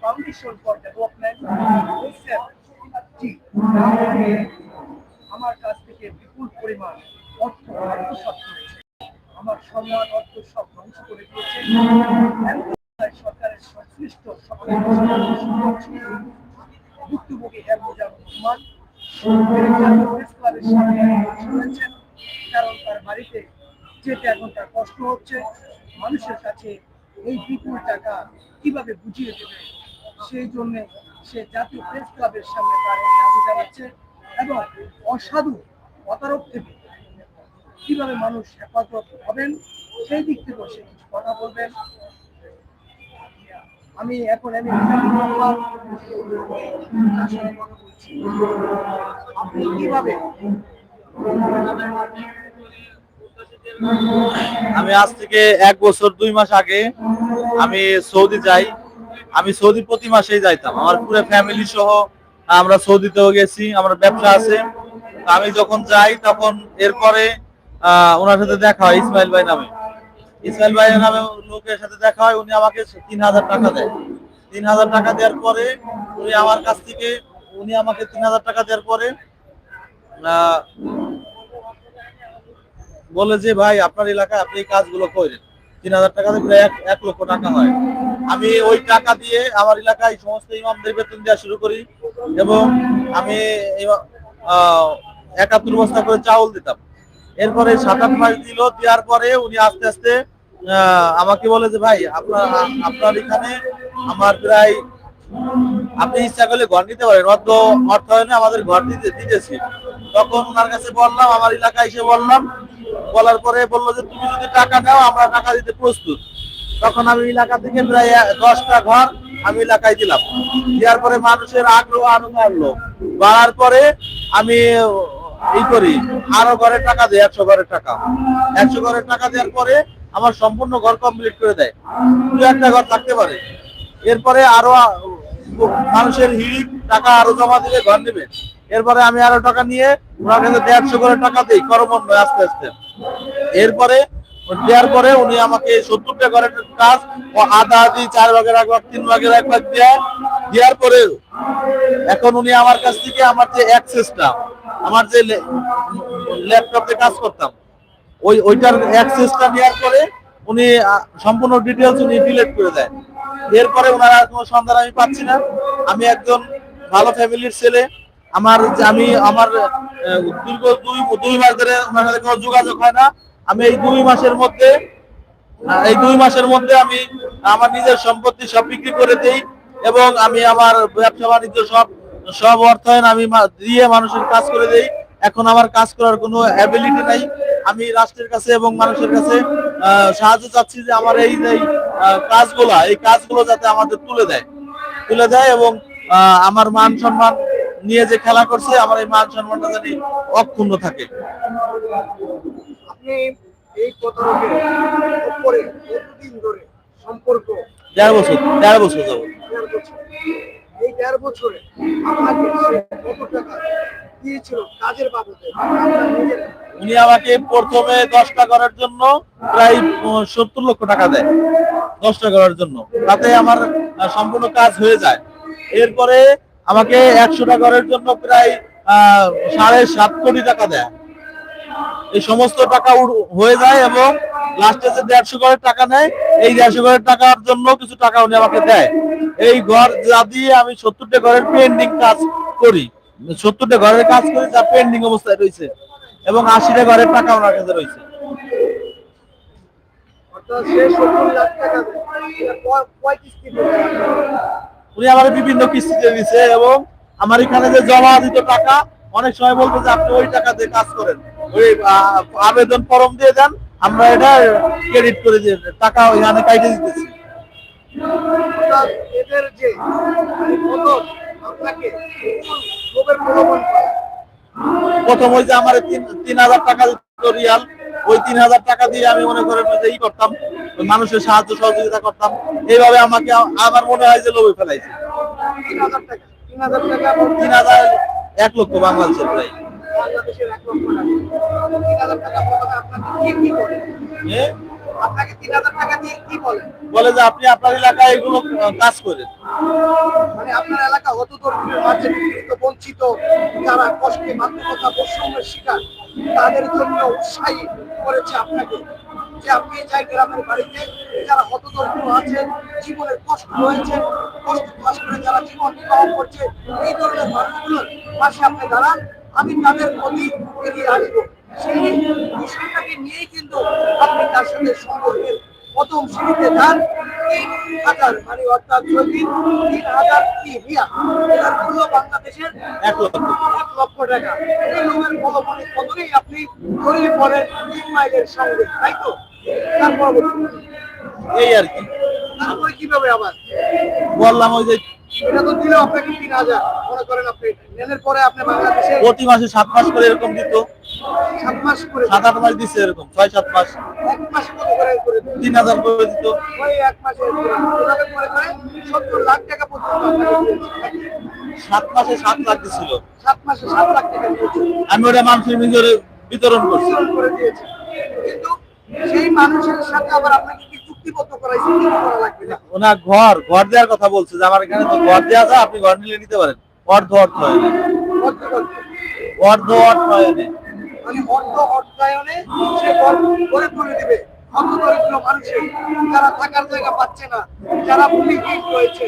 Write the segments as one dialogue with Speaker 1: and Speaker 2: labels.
Speaker 1: Foundation for development জি আমার কাছ থেকে বিপুল পরিমাণ অর্থ আত্মসাৎ করেছে। আমার সম্মান অর্থ সব ধ্বংস করে দিয়েছে। সরকারের সংশ্লিষ্ট সকলের ক্লাবের সামনে শুনেছেন, কারণ তার বাড়িতে যেতে এখন তার কষ্ট হচ্ছে। মানুষের কাছে এই বিপুল টাকা কীভাবে বুঝিয়ে দেবে? সেই জন্য সে জাতীয় প্রেস ক্লাবের সামনে তার দাবি জানাচ্ছে এবং অসাধু প্রতারক থেকে কীভাবে মানুষ হেফাজত হবেন, সেই দিক থেকে সে কিছু কথা বলবেন। আমি এখন আমি কীভাবে
Speaker 2: আমি আজ থেকে এক বছর, দুই মাস আগে আমি সৌদি যাই। আমি সৌদি প্রতি মাসেই যাইতাম। আমার পুরো ফ্যামিলি সহ আমরা সৌদিতেও গেছি, আমার ব্যবসা আছে। আমি যখন যাই, তখন এরপরে ওনার সাথে দেখা হয় ইসমাইল ভাই নামে। ইসমাইল ভাই নামে লোকের সাথে দেখা হয়, উনি আমাকে তিন হাজার টাকা দেয়। তিন হাজার টাকা দেওয়ার পরে উনি আমার কাছ থেকে, উনি আমাকে তিন হাজার টাকা দেওয়ার পরে বলে যে, ভাই, আপনার এলাকায় আপনি কাজগুলো করেন। তিন হাজার টাকা প্রায় এক এক লক্ষ টাকা হয়। আমি ওই টাকা দিয়ে আমার এলাকায় সমস্ত ইমামদের বেতন দেওয়া শুরু করি এবং আমি একাত্তর বস্তা করে চাউল দিতাম। এরপরে সাত আট মাস দিল, দেওয়ার পরে উনি আস্তে আস্তে আমাকে বলে যে, ভাই, আপনার আপনার এখানে আমার প্রায়, আপনি ইচ্ছা করলে ঘর নিতে পারেন। অর্থ, অর্থায়নে আমাদের ঘর দিতে, দিতেছি। তখন ওনার কাছে বললাম, আমার এলাকায় এসে বললাম বলার পরে বলল যে, তুমি যদি টাকা নাও আমরা টাকা দিতে প্রস্তুত। তখন আমি এলাকা থেকে প্রায় দশটা ঘর আমি এলাকায় দিলাম। দেওয়ার পরে মানুষের আগ্রহ আরও বাড়লো। বাড়ার পরে আমি এই করি, আরও ঘরের টাকা দিই, একশো ঘরের টাকা। একশো ঘরের টাকা দেওয়ার পরে আমার সম্পূর্ণ ঘর কমপ্লিট করে দেয়। দু একটা ঘর থাকতে পারে। এরপরে আরও মানুষের হিড়িক, টাকা আরও জমা দিলে ঘর নেবে। এরপরে আমি আরও টাকা নিয়ে ওনার কাছে দেড়শো করে টাকা দিই করমন্বয় আস্তে আস্তে। এরপরে, দেওয়ার পরে উনি আমাকে সত্তরটা ঘরের কাজ আধা আধি, চার ভাগের এক ভাগ, তিন ভাগের এক ভাগ দেয়। দেওয়ার পরে এখন উনি আমার কাছ থেকে আমার যে অ্যাক্সেসটা, আমার যে ল্যাপটপে কাজ করতাম, ওই, ওইটার অ্যাক্সেসটা নেওয়ার পরে উনি সম্পূর্ণ ডিটেলস উনি ডিলিট করে দেয়। এরপরে ওনার কোনো সন্ধান আমি পাচ্ছি না। আমি একজন ভালো ফ্যামিলির ছেলে আমার আমি আমার দীর্ঘ দুই দুই মাস ধরে ওনার সাথে কোনো যোগাযোগ হয় না। আমি এই দুই মাসের মধ্যে এই দুই মাসের মধ্যে আমি আমার নিজের সম্পত্তি সব বিক্রি করে দিই এবং আমি আমার ব্যবসা বাণিজ্য সব সব অর্থায়ন আমি দিয়ে মানুষের কাজ করে দিই। এখন আমার কাজ করার কোনো অ্যাবিলিটি নাই। আমি রাষ্ট্রের কাছে এবং মানুষের কাছে সাহায্য চাচ্ছি যে আমার এই যে কাজগুলা, এই কাজগুলো যাতে আমাদের তুলে দেয়। তুলে দেয় এবং আমার মান সম্মান নিয়ে যে খেলা করছে আমার এই মান সম্মানটা জানি অক্ষুণ্ণ থাকে।
Speaker 1: আপনি এই প্রতারকের উপরে কতদিন ধরে সম্পর্ক
Speaker 2: দেড় বছর দেড় বছর যাব
Speaker 1: এই দেড় বছরে আপনাকে কত টাকা দিয়েছিল কাজের বাবদে?
Speaker 2: উনি আমাকে প্রথমে দশটা করার জন্য প্রায় সত্তর লক্ষ টাকা দেয়। দশটা করার জন্য। তাতে আমার সম্পূর্ণ কাজ হয়ে যায়। এরপরে আমাকে একশোটা করার জন্য প্রায় সাড়ে সাত কোটি টাকা দেয়। এই সমস্ত টাকা হয়ে যায় এবং লাস্টে যে দেড়শো ঘরের টাকা নেয়, এই দেড়শো ঘরের টাকার জন্য কিছু টাকা উনি আমাকে দেয়। এই ঘর যা দিয়ে আমি সত্তরটা ঘরের পেন্ডিং কাজ করি। সত্তরটা ঘরের কাজ করি যা পেন্ডিং অবস্থায় রয়েছে এবং আশিটা ঘরের টাকা ওনার কাছে রয়েছে।
Speaker 1: সে সত্তর লাখ টাকা কয়- কিস্তি
Speaker 2: উনি আমার বিভিন্ন কিস্তিতে দিছে এবং আমার এখানে যে জমা দিত টাকা অনেক সময় বলতো যে আপনি ওই টাকা দিয়ে কাজ করেন। ওই আবেদন ফর্ম দিয়ে দেন আমরা এটা ক্রেডিট করে দিয়ে টাকা ওইখানে কাইটে দিতেছি।
Speaker 1: এদের যে মানে আপনাকে
Speaker 2: প্রথম ওই যে আমার তিন তিন হাজার টাকা রিয়াল ওই তিন হাজার টাকা দিয়ে আমি মনে করেন যে ই করতাম মানুষের সাহায্য সহযোগিতা করতাম। এইভাবে আমাকে আমার মনে হয় যে লোভে ফেলাইছে।
Speaker 1: তিন হাজার
Speaker 2: এক লক্ষ বাংলাদেশের প্রায়
Speaker 1: বাংলাদেশের এক লক্ষ টাকা। তিন হাজার টাকা আপনাকে কি কি করে? আপনাকে তিন হাজার টাকা দিয়ে কি বলে
Speaker 2: বলে যে আপনি আপনার এলাকায় এগুলো কাজ করেন।
Speaker 1: মানে আপনার এলাকা হত নিপীড়িত বঞ্চিত যারা কষ্টে মাতৃকতা বৈষম্যের শিকার তাদের জন্য উৎসাহী করেছে আপনাকে যে আপনি যাই গ্রামের বাড়িতে যারা হত দরিদ্র আছেন জীবনের কষ্ট রয়েছে কষ্ট পাশ করে যারা জীবন নির্বাহ করছে এই ধরনের মানুষগুলোর পাশে আপনি দাঁড়ান আমি তাদের প্রতি এগিয়ে আসব। সেই বিষয়টাকে নিয়েই কিন্তু আপনি তার সাথে সম্পর্কের প্রথম সিঁড়িতে যান। তিন হাজার মানে অর্থাৎ যদি তিন হাজার কি রিয়া এটার মূল্য বাংলাদেশের
Speaker 2: এক লক্ষ
Speaker 1: এক লক্ষ টাকা। এই লোকের বলবনের কদরেই আপনি জড়িয়ে পড়েন ইসমাইলের সঙ্গে তাই তো? তারপর
Speaker 2: এই আর কি।
Speaker 1: তারপরে কীভাবে আবার?
Speaker 2: বললাম ওই যে
Speaker 1: এটা তো আপনাকে তিন হাজার। মনে করেন আপনি নেনের পরে আপনি বাংলাদেশে
Speaker 2: প্রতি মাসে সাত মাস করে এরকম দিত।
Speaker 1: সাত মাস করে
Speaker 2: সাত আট মাস দিচ্ছে এরকম ছয় সাত মাস।
Speaker 1: এক মাসে কত করে করে
Speaker 2: তিন হাজার করে দিত।
Speaker 1: ওই এক মাসে এভাবে করে করে সত্তর লাখ টাকা পর্যন্ত
Speaker 2: সাত মাসে সাত লাখ দিছিল।
Speaker 1: সাত মাসে সাত লাখ টাকা
Speaker 2: আমি ওটা মানুষের ভিতরে বিতরণ করছি।
Speaker 1: করে দিয়েছে। কিন্তু সেই মানুষের সাথে আবার আপনাকে কি চুক্তিবদ্ধ করাইছে? কি করা লাগবে? না
Speaker 2: ওনার ঘর ঘর দেওয়ার কথা বলছে যে আমার এখানে তো ঘর দেওয়া যায় আপনি ঘর নিলে নিতে পারেন। অর্ধ অর্থ হয়। না অর্ধ। অর্থ হয় না
Speaker 1: মানে অর্থ অর্থায়নে সে করে তুলে দিবে অর্থ দরিদ্র মানুষের যারা থাকার জায়গা পাচ্ছে না, যারা ভূমিহীন রয়েছে,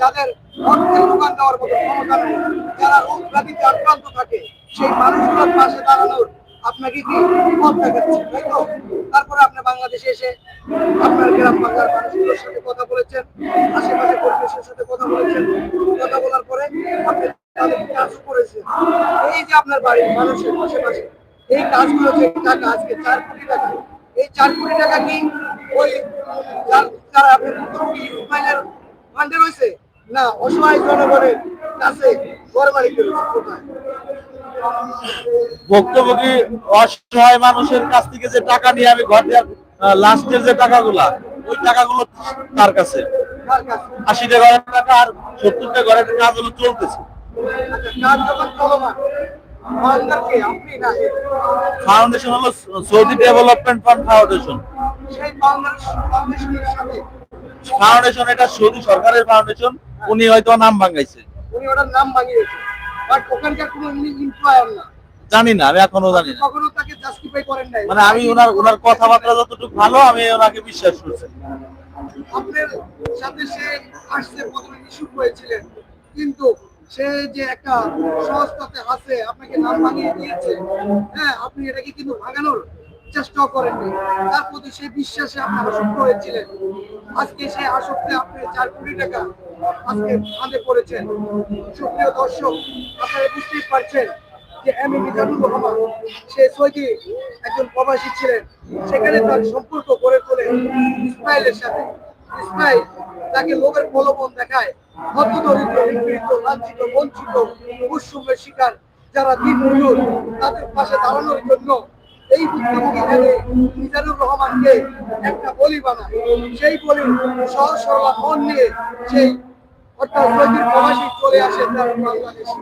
Speaker 1: যাদের অর্থের যোগান দেওয়ার মতো ক্ষমতা নেই, যারা রোগ ব্যাধিতে আক্রান্ত থাকে, সেই মানুষগুলোর পাশে দাঁড়ানোর আপনাকে কি পথ দেখাচ্ছে? তাই তো? তারপরে আপনি বাংলাদেশে এসে আপনার গ্রাম বাংলার মানুষগুলোর সাথে কথা বলেছেন আশেপাশে পরিবেশের সাথে কথা বলেছেন। কথা বলার পরে আপনি তাদের কাজ করেছেন। এই যে আপনার বাড়ির মানুষের আশেপাশে এই কাজগুলো যে টাকা আজকে চার কোটি টাকা এই চার কোটি টাকা কি ওই যারা মুখ্যমন্ত্রী ইসমাইলের ফান্ডে রয়েছে না অসহায় জনগণের কাছে
Speaker 2: ভুক্তভোগী অসহায় মানুষের কাছ থেকে যে টাকা নিয়ে আমি ঘর দেওয়ার লাস্টের যে টাকাগুলা ওই টাকাগুলো তার কাছে? আশিটা ঘরের টাকা আর সত্তরটা ঘরের কাজ হলো চলতেছে।
Speaker 1: আচ্ছা কাজ যখন চলমান না
Speaker 2: ফাউন্ডেশন হলো Saudi development fund foundation foundation এটা সৌদি সরকারের ফাউন্ডেশন উনি হয়তো নাম ভাঙাইছে।
Speaker 1: উনি ওটার নাম বাট ওখানকার কোনো এমপ্লয়ার না।
Speaker 2: জানি না আমি এখনও জানি না।
Speaker 1: কখনো তাকে জাস্টিফাই করেন নাই।
Speaker 2: মানে আমি ওনার ওনার কথাবার্তা যতটুকু ভালো আমি ওনাকে বিশ্বাস করছি।
Speaker 1: আপনার সাথে সে আসছে প্রথমে ইস্যু হয়েছিলেন কিন্তু সে যে একটা সংস্থাতে আছে, আপনাকে নাম ভাঙিয়ে দিয়েছে হ্যাঁ আপনি এটাকে কিন্তু ভাঙানোর চেষ্টাও করেননি। তার প্রতি সে বিশ্বাসে আপনি আসক্ত হয়েছিলেন। আজকে সে আসক্তে আপনি চার কোটি টাকা আজকে ফাঁদে পড়েছেন। সুপ্রিয় দর্শক, আপনারা বুঝতেই পারছেন যে এম. এ. মিজানুর রহমান, সে সৌদি একজন প্রবাসী ছিলেন। সেখানে তার সম্পর্ক গড়ে তোলে ইসমাইলের সাথে। ইসমাইল তাকে লোকের প্রলোভন দেখায়। লাঞ্ছিত, বঞ্চিত শিকার যারা দিন মজুর তাদের পাশে দাঁড়ানোর জন্য এই মিজানুর রহমানকে একটা বলি বানায়। সেই বলি সহজ সরলা মন নিয়ে সেই অর্থাৎ সৌদির প্রবাসী চলে আসে তার বাংলাদেশে।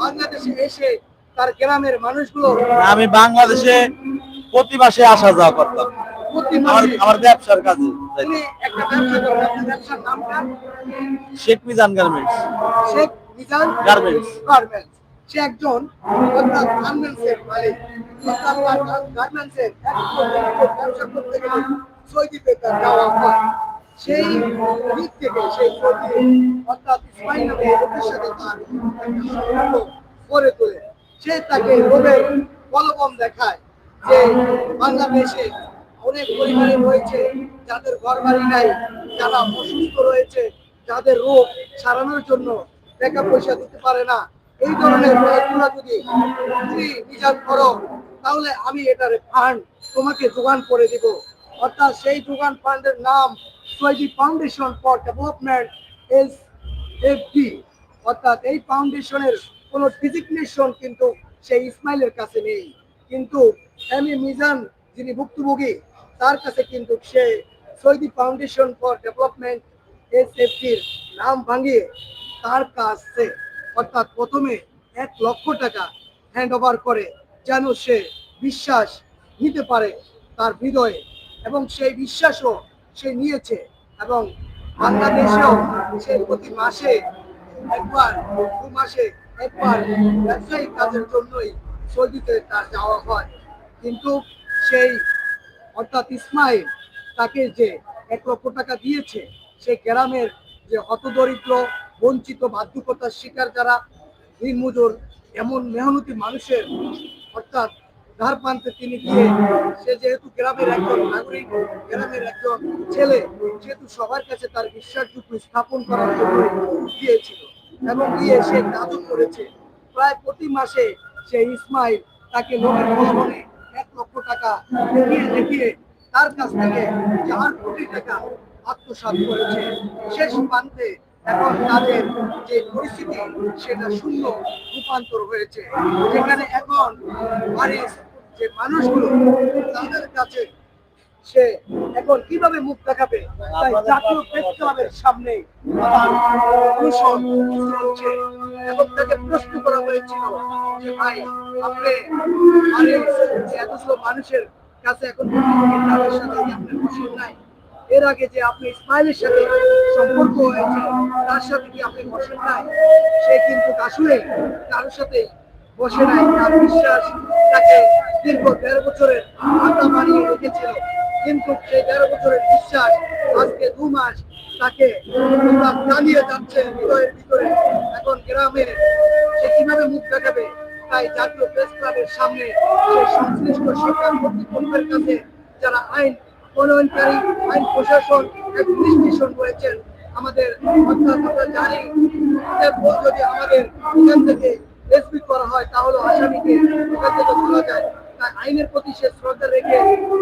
Speaker 1: বাংলাদেশে এসে তার গ্রামের মানুষগুলো
Speaker 2: আমি বাংলাদেশে প্রতি মাসে আসা যাওয়া করতাম। আমার ব্যবসার কাজে শেখ মিজান গার্মেন্টস।
Speaker 1: শেখ মিজান. গার্মেন্টস। সে একজন গার্মেন্টসের মালিক। গার্মেন্টসের ব্যবসা করতে গেলে সৌদিতে তার যাওয়া হয়। সেই দিক থেকে সেই সৌদি অর্থাৎ ইসমাইল নামে সাথে তার সম্পর্ক তোলে। সে তাকে রোগের প্রলোভন দেখায় যে বাংলাদেশে অনেক পরিবারে রয়েছে যাদের ঘর বাড়ি নাই, যারা অসুস্থ রয়েছে, যাদের রোগ সারানোর জন্য টাকা পয়সা দিতে পারে না। এই ধরনের যদি নিজাত করো, তাহলে আমি এটার ফান্ড তোমাকে যোগান করে দিব। অর্থাৎ সেই যোগান ফান্ডের নাম Saudi foundation for development S FD অর্থাৎ এই ফাউন্ডেশনের কোনো ডিজিগনেশন কিন্তু সেই ইসমাইলের কাছে নেই। কিন্তু এম এ মিজান যিনি ভুক্তভোগী তার কাছে কিন্তু সে Saudi foundation for development S এফডির নাম ভাঙিয়ে তার কাছে অর্থাৎ প্রথমে এক লক্ষ টাকা হ্যান্ড ওভার করে যেন সে বিশ্বাস নিতে পারে তার হৃদয়ে। এবং সেই বিশ্বাসও সে নিয়েছে এবং বাংলাদেশেও সে প্রতি মাসে একবার, দু মাসে একবার ব্যবসায়িক কাজের জন্যই সৌদিতে তার যাওয়া হয়। কিন্তু সেই অর্থাৎ ইসমাইল তাকে যে এক লক্ষ টাকা দিয়েছে সেই গ্রামের যে হতদরিদ্র, বঞ্চিত বাধ্যকতার শিকার যারা দিনমজুর এমন মেহনতি মানুষের, অর্থাৎ ধার প্রান্তে তিনি গিয়ে সে যেহেতু গ্রামের একজন নাগরিক, গ্রামের একজন ছেলে, যেহেতু সবার কাছে তার বিশ্বাসযোগ্য স্থাপন করার জন্য গিয়েছিল এবং গিয়ে সে কাজও করেছে, প্রায় প্রতি মাসে সে ইসমাইল তাকে লোকের এক লক্ষ টাকা দেখিয়ে তার কাছ থেকে চার কোটি টাকা আত্মসাৎ করেছে। শেষ প্রান্তে এখন তাদের যে পরিস্থিতি, সেটা শূন্য রূপান্তর হয়েছে। যেখানে এখন যে মানুষগুলো, তাদের কাছে সে এখন কীভাবে মুখ দেখাবে? তাই জাতীয় প্রেস ক্লাবের সামনে তার এবং তাকে প্রশ্ন করা হয়েছিল যে ভাই আপনি এতগুলো মানুষের কাছে এখন তাদের সাথে আপনার নাই। এর আগে যে আপনি ইসমাইলের সাথে সম্পর্ক হয়েছে তার সাথে কি আপনি বসেন নাই? সে কিন্তু আসলে কারোর সাথে বসে নাই। তার বিশ্বাস তাকে দীর্ঘ দেড় বছরের আটা বানিয়ে রেখেছিল। কিন্তু সেই দেড় বছরের বিশ্বাস, আজকে দু মাস তাকে তার জানিয়ে যাচ্ছে হৃদয়ের ভিতরে। এখন গ্রামে সে কীভাবে মুখ দেখাবে? তাই জাতীয় প্রেস ক্লাবের সামনে সে সংশ্লিষ্ট সরকার কর্তৃপক্ষের কাছে যারা আইন প্রণয়নকারী, আইন প্রশাসন অ্যাডমিনিস্ট্রেশন রয়েছেন, আমাদের অর্থাৎ জানি যদি আমাদের এখান থেকে এসপি করা হয়, তাহলে আসামিকে এখান থেকে তোলা যায়। তাই আইনের প্রতি সে শ্রদ্ধা রেখে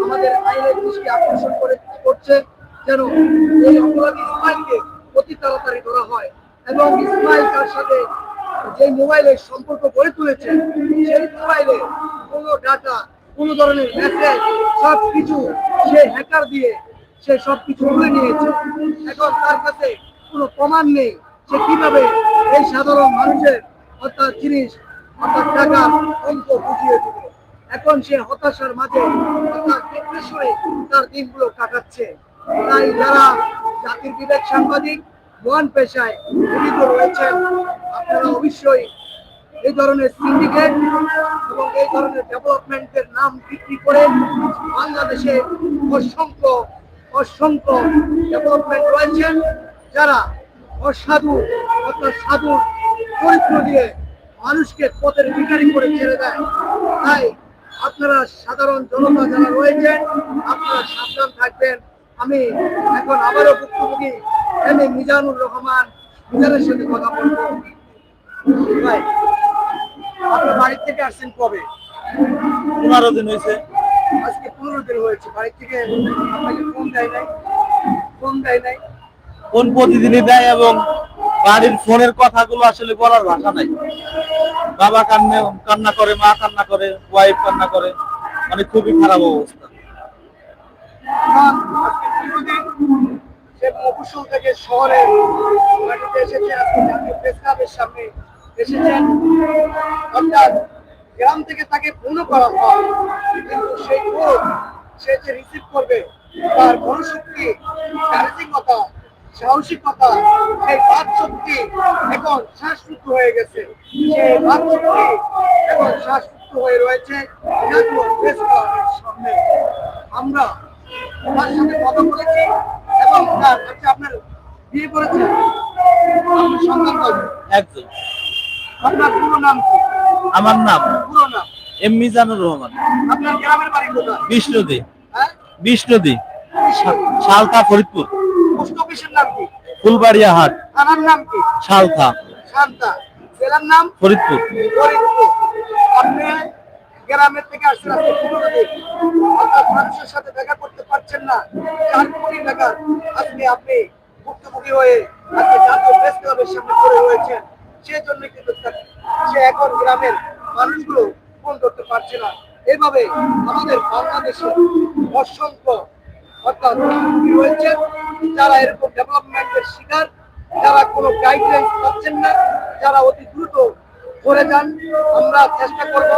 Speaker 1: আমাদের আইনের দৃষ্টি আকর্ষণ করে করছে যেন এই অপরাধী ইসমাইলকে অতি তাড়াতাড়ি ধরা হয় এবং ইসমাইল তার সাথে যে মোবাইলের সম্পর্ক গড়ে তুলেছে, সেই মোবাইলে কোনো ডাটা, কোনো ধরনের মেসেজ সব কিছু সে হ্যাকার দিয়ে সে সব কিছু তুলে নিয়েছে। এখন তার কাছে কোনো প্রমাণ নেই সে কীভাবে এই সাধারণ মানুষের অর্থাৎ জিনিস অর্থাৎ টাকা অঙ্ক বুঝিয়ে দিবে এখন সে হতাশার মাঝে তার দিনগুলো কাটাচ্ছে। তাই যারা জাতির বিবেক সাংবাদিক, মহান পেশায় জড়িত রয়েছেন, আপনারা অবশ্যই এই ধরনের সিন্ডিকেট এবং এই ধরনের ডেভেলপমেন্টের নাম বিক্রি করে বাংলাদেশে অসংখ্য অসংখ্য ডেভেলপমেন্ট রয়েছেন, যারা অসাধু অর্থাৎ সাধুর চরিত্র দিয়ে মানুষকে পথের ভিখারি করে ছেড়ে দেয়। তাই আপনারা সাধারণ জনতা যারা রয়েছেন আপনারা সাবধান থাকবেন। আমি এখন আবারও ভুক্তভোগী এম এ মিজানুর রহমান মিজানের সাথে কথা বলব। ভাই আপনি বাড়ি থেকে আসছেন কবে?
Speaker 2: পনেরো দিন হয়েছে।
Speaker 1: আজকে পনেরো দিন হয়েছে। বাড়ি থেকে আপনাকে ফোন দেয় নাই। ফোন দেয় নাই।
Speaker 2: কোন প্রতিদিনই দেয় এবং বাড়ির ফোনের কথাগুলো আসলে বলার ভাষা নাই। বাবা কান্না কান্না করে, মা কান্না করে ওয়াইফ কান্না করে মানে খুবই খারাপ অবস্থা।
Speaker 1: থেকে শহরে মাটিতে সামনে এসেছেন। অর্থাৎ গ্রাম থেকে তাকে করা হয়, কিন্তু সেই সে যে রিসিভ করবে, তার মনোশক্তি চারিত্রিকতা সাহসিকতা সেই বাদ শক্তি এখন শ্বাসরুদ্ধ হয়ে গেছে। সেই বাদ শক্তি এখন শ্বাসরুদ্ধ হয়ে রয়েছে সামনে। আমরা তার সাথে কথা বলেছি এবং তার আচ্ছা আপনার বিয়ে করেছেন সন্তান
Speaker 2: একজন।
Speaker 1: আপনার পুরো নাম কি?
Speaker 2: আমার নাম
Speaker 1: পুরো নাম?
Speaker 2: এম মিজানুর রহমান।
Speaker 1: আপনার গ্রামের বাড়ি কোথায়?
Speaker 2: বিষ্ণুদি।
Speaker 1: হ্যাঁ?
Speaker 2: বিষ্ণুদি। সালথা ফরিদপুর।
Speaker 1: পোস্ট অফিসের নাম কি?
Speaker 2: ফুলবাড়িয়া হাট।
Speaker 1: থানার নাম কি?
Speaker 2: সালথা
Speaker 1: শান্তা জেলার নাম?
Speaker 2: ফরিদপুর।
Speaker 1: ফরিদপুর। আপনি গ্রামের থেকে আসছেন অর্থাৎ মানুষের সাথে দেখা করতে পারছেন না। চার কোটি টাকার আজকে আপনি ভুক্তভোগী হয়ে আজকে জাতীয় প্রেস ক্লাবের সামনে পড়ে রয়েছেন সেজন্য কিন্তু সে এখন গ্রামের মানুষগুলো ফোন করতে পারছে না। এইভাবে আমাদের বাংলাদেশে অসংখ্য অর্থাৎ ভুক্তভোগী রয়েছে যারা এরকম ডেভেলপমেন্টের শিকার, যারা কোনো গাইডলাইন পাচ্ছেন না, যারা অতি দ্রুত করে যান, আমরা চেষ্টা করব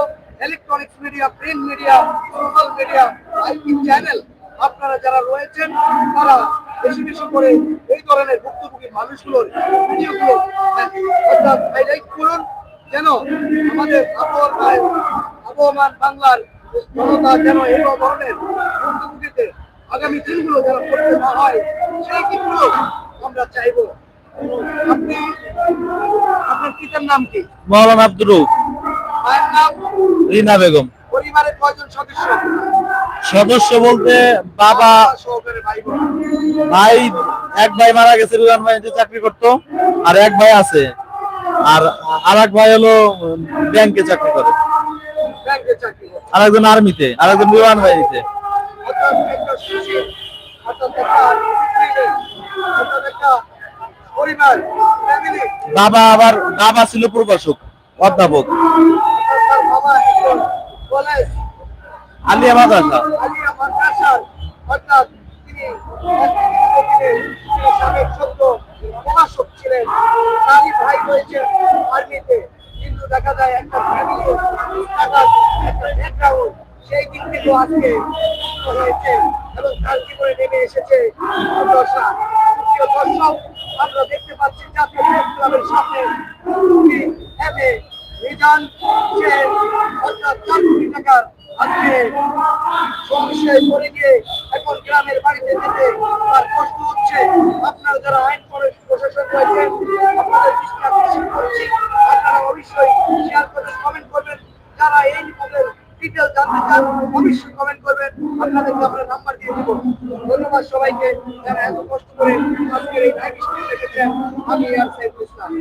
Speaker 1: electronics media print media social media IT channel আপনারা যারা রয়েছেন, তারা বেশি বেশি করে এই ধরনের ভুক্তভোগী মানুষগুলোর ভিডিওগুলো অর্থাৎ হাইলাইট করুন, যেন আমাদের আবহাওয়ার আবহমান বাংলার জনতা যেন এই ধরনের ভুক্তভোগীতে আগামী দিনগুলো যেন না হয় সেই দিকগুলো আমরা চাইব। আপনি আপনার পিতার নাম কি?
Speaker 2: মৌলানা আব্দুর
Speaker 1: মায়ের নাম?
Speaker 2: রিনা বেগম।
Speaker 1: পরিবারের কয়জন সদস্য?
Speaker 2: সদস্য বলতে বাবা
Speaker 1: ভাই
Speaker 2: এক ভাই মারা গেছে বিমান বাহিনীতে চাকরি করতো আর এক ভাই আছে। আর আর এক ভাই হলো ব্যাংকে চাকরি করে। আর একজন আর্মিতে আর একজন বিমান বাহিনীতে
Speaker 1: অর্থাৎ একটা শিশু অর্থাৎ একটা পরিবার, অর্থাৎ একটা পরিবার ফ্যামিলি
Speaker 2: বাবা আবার বাবা ছিল প্রকাশক অধ্যাপক। আলিয়া মাদ্রাসা।
Speaker 1: ছিলেন। তারই ভাই রয়েছেন আর্মিতে। কিন্তু দেখা যায় একটা ফ্যামিলি একটা ব্যাকগ্রাউন্ড সেই দিক থেকেও আজকে হয়েছে এবং তার জীবনে নেমে এসেছে দশা প্রিয় দর্শক আমরা দেখতে পাচ্ছি জাতীয় প্রেস ক্লাবের এমএ মিজান সে অর্থাৎ চার কোটি টাকার আজকে সমস্যায় পড়ে গিয়ে এখন গ্রামের বাড়িতে যেতে তার কষ্ট হচ্ছে। আপনারা যারা আইন করে প্রশাসন রয়েছেন, আপনাদের দৃষ্টি আকর্ষণ করছি। আপনারা অবশ্যই শেয়ার করবেন কমেন্ট করবেন। যারা এই নিপদের ডিটেল জানতে চান, অবশ্যই কমেন্ট করবেন। আপনাদেরকে আমরা নাম্বার দিয়ে দিব। ধন্যবাদ সবাইকে যারা এত কষ্ট করে আজকের এই লাইভ স্ট্রিম দেখেছেন আমি আর সাইফুল ইসলাম